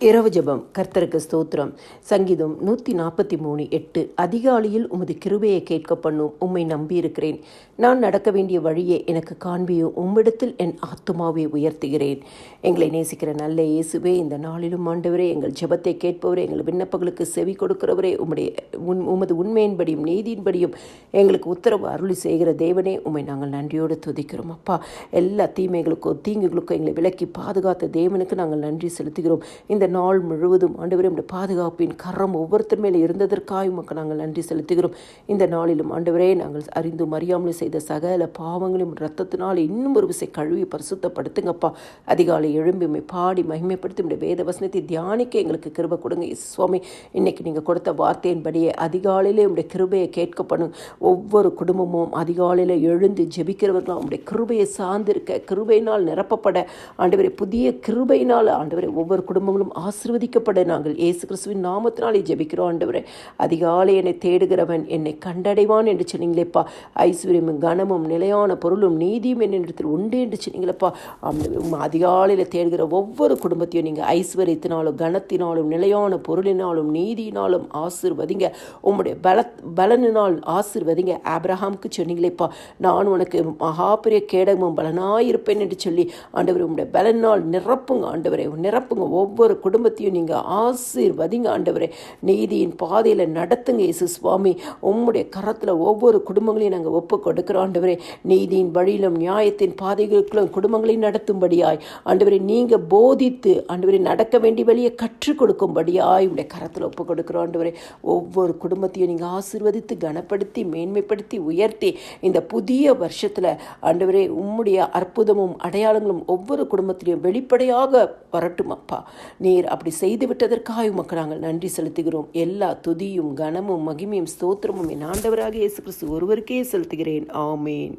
இரவு ஜெபம். கர்த்தருக்கு ஸ்தோத்திரம். சங்கீதம் நூற்றி நாற்பத்தி மூணு எட்டு. அதிகாலையில் உமது கிருபையை கேட்க பண்ணும் உம்மை நம்பியிருக்கிறேன். நான் நடக்க வேண்டிய வழியை எனக்கு காண்பியும் உம்மிடத்தில் என் ஆத்துமாவை உயர்த்துகிறேன். எங்களை நேசிக்கிற நல்ல இயேசுவே இந்த நாளிலும் ஆண்டவரே எங்கள் ஜெபத்தை கேட்பவரே எங்கள் விண்ணப்பங்களுக்கு செவி கொடுக்கிறவரே உம்முடைய உன் உமது உண்மையின்படியும் நீதியின்படியும் எங்களுக்கு உத்தரவு அருளி செய்கிற தேவனே உம்மை நாங்கள் நன்றியோடு துதிக்கிறோம். அப்பா எல்லா தீமைகளுக்கோ தீங்குகளுக்கோ எங்களை விலக்கி பாதுகாத்த தேவனுக்கு நாங்கள் நன்றி செலுத்துகிறோம். இந்த நாள் முழுவதும் ஆண்டவரே உடைய பாதுகாப்பின் கரம் ஒவ்வொருத்தர் மேலே இருந்ததற்காக உமக்கு நாங்கள் நன்றி செலுத்துகிறோம். இந்த நாளிலும் ஆண்டவரே நாங்கள் அறிந்தும் அறியாமலும் செய்த சகல பாவங்களையும் ரத்தத்தினால் இன்னும் ஒரு விசை கழுவி பரிசுத்தப்படுத்துங்கப்பா. அதிகாலை எழும்பி பாடி மகிமைப்படுத்தி உடைய வேத வசனத்தை தியானிக்க எங்களுக்கு கிருபை கொடுங்க. சுவாமி இன்னைக்கு நீங்கள் கொடுத்த வார்த்தையின்படியே அதிகாலையிலே உடைய கிருபையை கேட்கப்படும். ஒவ்வொரு குடும்பமும் அதிகாலையில் எழுந்து ஜெபிக்கிறவர்களும் உடைய கிருபையை சார்ந்திருக்க கிருபையினால் நிரப்பப்பட. ஆண்டவரை புதிய கிருபையினால் ஆண்டவரை ஒவ்வொரு குடும்பங்களும் ஆசிர்வதிக்கப்பட நாங்கள். இயேசு கிறிஸ்துவின் நாமத்தினாலே ஜெபிக்கிறோம் ஆண்டவரே. அதிகாலை என்னை தேடுகிறவன் என்னை கண்டடைவான் என்று சொன்னீங்களேப்பா. ஐஸ்வர்யமும் கனமும் நிலையான பொருளும் நீதியும் என்னிடத்தில் உண்டு என்று சொன்னீங்களேப்பா. அதிகாலையில் தேடுகிற ஒவ்வொரு குடும்பத்தையும் நீங்கள் ஐஸ்வர்யத்தினாலும் கனத்தினாலும் நிலையான பொருளினாலும் நீதியினாலும் ஆசிர்வதிங்க. உங்களுடைய பல பலனினால் ஆசிர்வதிங்க. ஆப்ரஹாமுக்கு சொன்னீங்களேப்பா. நான் உனக்கு மகாபெரிய கேடகமும் பலனாயிருப்பேன் என்று சொல்லி ஆண்டவரே உங்களுடைய பலனால் நிரப்புங்க ஆண்டவரே. நிரப்புங்க ஒவ்வொரு குடும்பத்தையும் நீங்கள் ஆசீர்வதிங்க ஆண்டவரே. நீதியின் பாதையில் நடத்துங்க இயேசு சுவாமி. உம்முடைய கரத்தில் ஒவ்வொரு குடும்பங்களையும் நாங்கள் ஒப்பு கொடுக்கிறோம் ஆண்டவரே. நீதியின் வழியிலும் நியாயத்தின் பாதைகளுக்குள்ளும் குடும்பங்களையும் நடத்தும்படியாய் ஆண்டவரே நீங்கள் போதித்து ஆண்டவரே நடக்க வேண்டிய வழியை கற்றுக் கொடுக்கும்படியாய் உடைய கரத்தில் ஒப்பு கொடுக்குறோம் ஆண்டவரே. ஒவ்வொரு குடும்பத்தையும் நீங்கள் ஆசீர்வதித்து கனப்படுத்தி மேன்மைப்படுத்தி உயர்த்தி இந்த புதிய வருஷத்தில் ஆண்டவரே உம்முடைய அற்புதமும் அடையாளங்களும் ஒவ்வொரு குடும்பத்திலையும் வெளிப்படையாக வரட்டும் அப்பா நீர் அப்படி செய்து விட்டதற்காக உமக்கு நாங்கள் நன்றி செலுத்துகிறோம். எல்லா துதியும் கனமும் மகிமையும் ஸ்தோத்திரமும் என் ஆண்டவராக இயேசு கிறிஸ்து ஒருவருக்கே செலுத்துகிறேன். ஆமேன்.